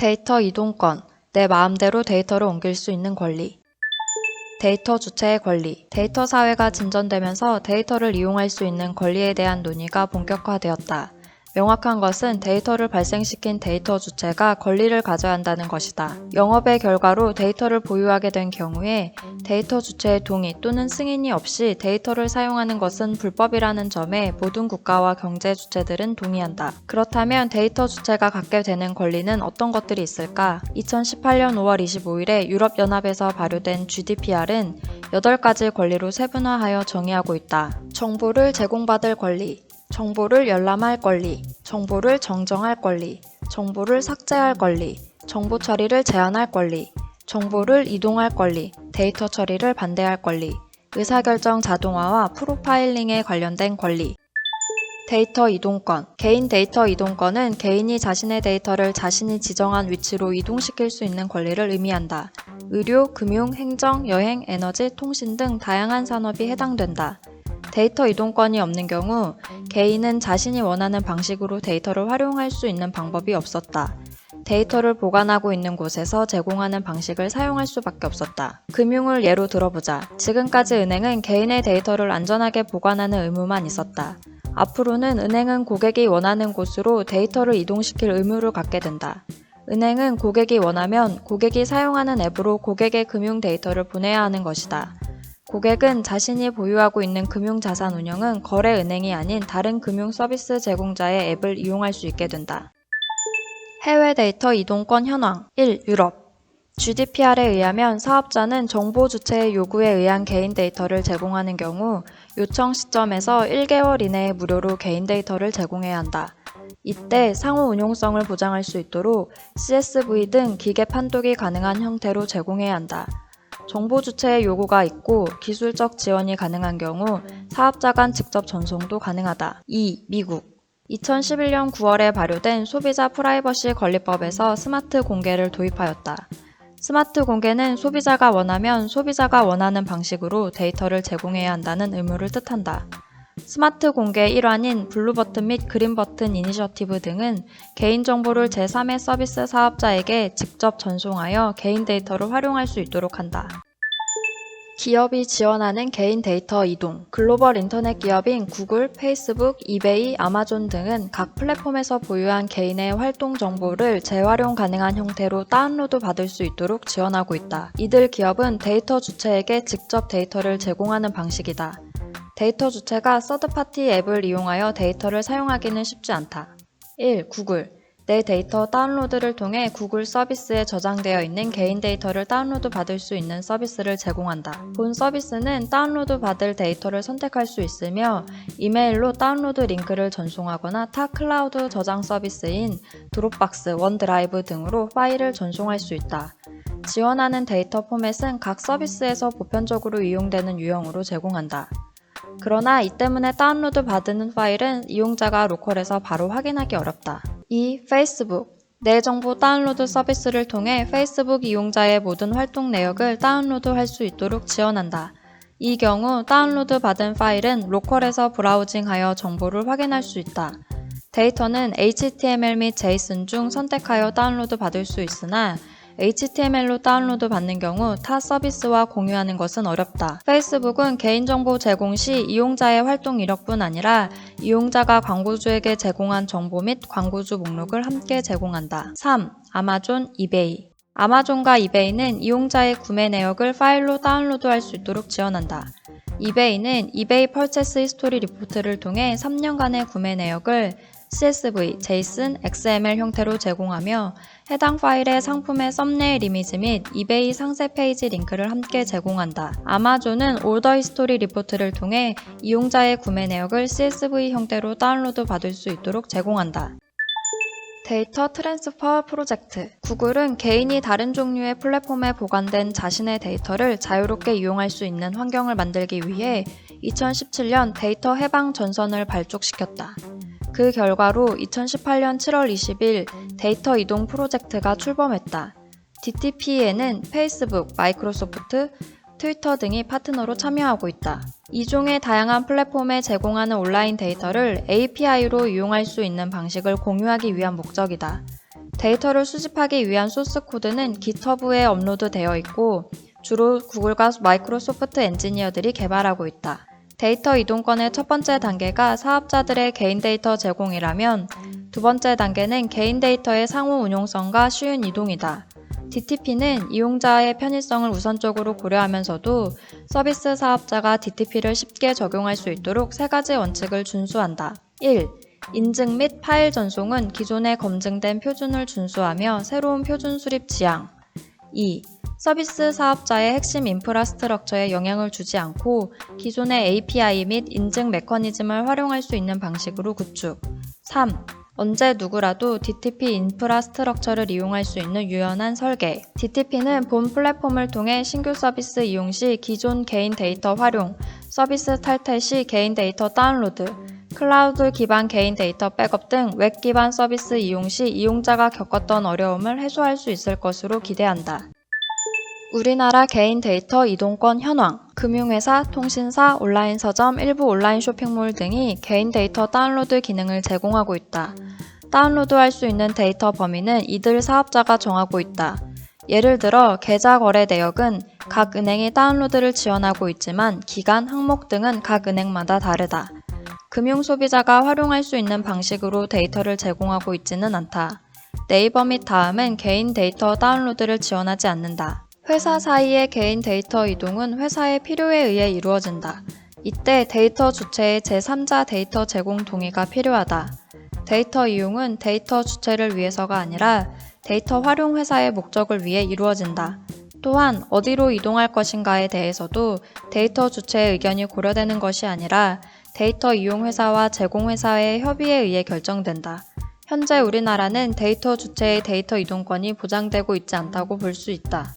데이터 이동권, 내 마음대로 데이터를 옮길 수 있는 권리. 데이터 주체의 권리. 데이터 사회가 진전되면서 데이터를 이용할 수 있는 권리에 대한 논의가 본격화되었다. 명확한 것은 데이터를 발생시킨 데이터 주체가 권리를 가져야 한다는 것이다. 영업의 결과로 데이터를 보유하게 된 경우에 데이터 주체의 동의 또는 승인이 없이 데이터를 사용하는 것은 불법이라는 점에 모든 국가와 경제 주체들은 동의한다. 그렇다면 데이터 주체가 갖게 되는 권리는 어떤 것들이 있을까? 2018년 5월 25일에 유럽연합에서 발효된 GDPR은 8가지 권리로 세분화하여 정의하고 있다. 정보를 제공받을 권리, 정보를 열람할 권리, 정보를 정정할 권리, 정보를 삭제할 권리, 정보 처리를 제한할 권리, 정보를 이동할 권리, 데이터 처리를 반대할 권리, 의사결정 자동화와 프로파일링에 관련된 권리, 데이터 이동권. 개인 데이터 이동권은 개인이 자신의 데이터를 자신이 지정한 위치로 이동시킬 수 있는 권리를 의미한다. 의료, 금융, 행정, 여행, 에너지, 통신 등 다양한 산업이 해당된다. 데이터 이동권이 없는 경우 개인은 자신이 원하는 방식으로 데이터를 활용할 수 있는 방법이 없었다. 데이터를 보관하고 있는 곳에서 제공하는 방식을 사용할 수밖에 없었다. 금융을 예로 들어보자. 지금까지 은행은 개인의 데이터를 안전하게 보관하는 의무만 있었다. 앞으로는 은행은 고객이 원하는 곳으로 데이터를 이동시킬 의무를 갖게 된다. 은행은 고객이 원하면 고객이 사용하는 앱으로 고객의 금융 데이터를 보내야 하는 것이다. 고객은 자신이 보유하고 있는 금융자산 운영은 거래은행이 아닌 다른 금융 서비스 제공자의 앱을 이용할 수 있게 된다. 해외 데이터 이동권 현황 1. 유럽 GDPR에 의하면 사업자는 정보 주체의 요구에 의한 개인 데이터를 제공하는 경우 요청 시점에서 1개월 이내에 무료로 개인 데이터를 제공해야 한다. 이때 상호 운용성을 보장할 수 있도록 CSV 등 기계 판독이 가능한 형태로 제공해야 한다. 정보 주체의 요구가 있고 기술적 지원이 가능한 경우 사업자 간 직접 전송도 가능하다. 2. 미국 2011년 9월에 발효된 소비자 프라이버시 권리법에서 스마트 공개를 도입하였다. 스마트 공개는 소비자가 원하면 소비자가 원하는 방식으로 데이터를 제공해야 한다는 의무를 뜻한다. 스마트 공개 일환인 블루 버튼 및 그린 버튼 이니셔티브 등은 개인정보를 제3의 서비스 사업자에게 직접 전송하여 개인 데이터를 활용할 수 있도록 한다. 기업이 지원하는 개인 데이터 이동. 글로벌 인터넷 기업인 구글, 페이스북, 이베이, 아마존 등은 각 플랫폼에서 보유한 개인의 활동 정보를 재활용 가능한 형태로 다운로드 받을 수 있도록 지원하고 있다. 이들 기업은 데이터 주체에게 직접 데이터를 제공하는 방식이다. 데이터 주체가 서드파티 앱을 이용하여 데이터를 사용하기는 쉽지 않다. 1. 구글. 내 데이터 다운로드를 통해 구글 서비스에 저장되어 있는 개인 데이터를 다운로드 받을 수 있는 서비스를 제공한다. 본 서비스는 다운로드 받을 데이터를 선택할 수 있으며 이메일로 다운로드 링크를 전송하거나 타 클라우드 저장 서비스인 드롭박스, 원드라이브 등으로 파일을 전송할 수 있다. 지원하는 데이터 포맷은 각 서비스에서 보편적으로 이용되는 유형으로 제공한다. 그러나 이 때문에 다운로드 받은 파일은 이용자가 로컬에서 바로 확인하기 어렵다. 2. 페이스북 내 정보 다운로드 서비스를 통해 페이스북 이용자의 모든 활동 내역을 다운로드할 수 있도록 지원한다. 이 경우 다운로드 받은 파일은 로컬에서 브라우징하여 정보를 확인할 수 있다. 데이터는 HTML 및 JSON 중 선택하여 다운로드 받을 수 있으나 HTML로 다운로드 받는 경우 타 서비스와 공유하는 것은 어렵다. 페이스북은 개인정보 제공 시 이용자의 활동 이력뿐 아니라 이용자가 광고주에게 제공한 정보 및 광고주 목록을 함께 제공한다. 3. 아마존, 이베이 아마존과 이베이는 이용자의 구매 내역을 파일로 다운로드할 수 있도록 지원한다. 이베이는 이베이 펄체스 히스토리 리포트를 통해 3년간의 구매 내역을 CSV, JSON, XML 형태로 제공하며 해당 파일의 상품의 썸네일 이미지 및 이베이 상세 페이지 링크를 함께 제공한다. 아마존은 올더 히스토리 리포트를 통해 이용자의 구매 내역을 CSV 형태로 다운로드 받을 수 있도록 제공한다. 데이터 트랜스퍼 프로젝트. 구글은 개인이 다른 종류의 플랫폼에 보관된 자신의 데이터를 자유롭게 이용할 수 있는 환경을 만들기 위해 2017년 데이터 해방 전선을 발족시켰다. 그 결과로 2018년 7월 20일 데이터 이동 프로젝트가 출범했다. DTP에는 페이스북, 마이크로소프트, 트위터 등이 파트너로 참여하고 있다. 이종의 다양한 플랫폼에 제공하는 온라인 데이터를 API로 이용할 수 있는 방식을 공유하기 위한 목적이다. 데이터를 수집하기 위한 소스 코드는 GitHub에 업로드되어 있고 주로 구글과 마이크로소프트 엔지니어들이 개발하고 있다. 데이터 이동권의 첫 번째 단계가 사업자들의 개인 데이터 제공이라면 두 번째 단계는 개인 데이터의 상호 운용성과 쉬운 이동이다. DTP는 이용자의 편의성을 우선적으로 고려하면서도 서비스 사업자가 DTP를 쉽게 적용할 수 있도록 세 가지 원칙을 준수한다. 1. 인증 및 파일 전송은 기존에 검증된 표준을 준수하며 새로운 표준 수립 지향. 2. 서비스 사업자의 핵심 인프라스트럭처에 영향을 주지 않고 기존의 API 및 인증 메커니즘을 활용할 수 있는 방식으로 구축. 3. 언제 누구라도 DTP 인프라스트럭처를 이용할 수 있는 유연한 설계. DTP는 본 플랫폼을 통해 신규 서비스 이용 시 기존 개인 데이터 활용, 서비스 탈퇴 시 개인 데이터 다운로드, 클라우드 기반 개인 데이터 백업 등 웹 기반 서비스 이용 시 이용자가 겪었던 어려움을 해소할 수 있을 것으로 기대한다. 우리나라 개인 데이터 이동권 현황, 금융회사, 통신사, 온라인 서점, 일부 온라인 쇼핑몰 등이 개인 데이터 다운로드 기능을 제공하고 있다. 다운로드할 수 있는 데이터 범위는 이들 사업자가 정하고 있다. 예를 들어 계좌 거래 내역은 각 은행이 다운로드를 지원하고 있지만 기간, 항목 등은 각 은행마다 다르다. 금융 소비자가 활용할 수 있는 방식으로 데이터를 제공하고 있지는 않다. 네이버 및 다음은 개인 데이터 다운로드를 지원하지 않는다. 회사 사이의 개인 데이터 이동은 회사의 필요에 의해 이루어진다. 이때 데이터 주체의 제3자 데이터 제공 동의가 필요하다. 데이터 이용은 데이터 주체를 위해서가 아니라 데이터 활용 회사의 목적을 위해 이루어진다. 또한 어디로 이동할 것인가에 대해서도 데이터 주체의 의견이 고려되는 것이 아니라 데이터 이용 회사와 제공 회사의 협의에 의해 결정된다. 현재 우리나라는 데이터 주체의 데이터 이동권이 보장되고 있지 않다고 볼 수 있다.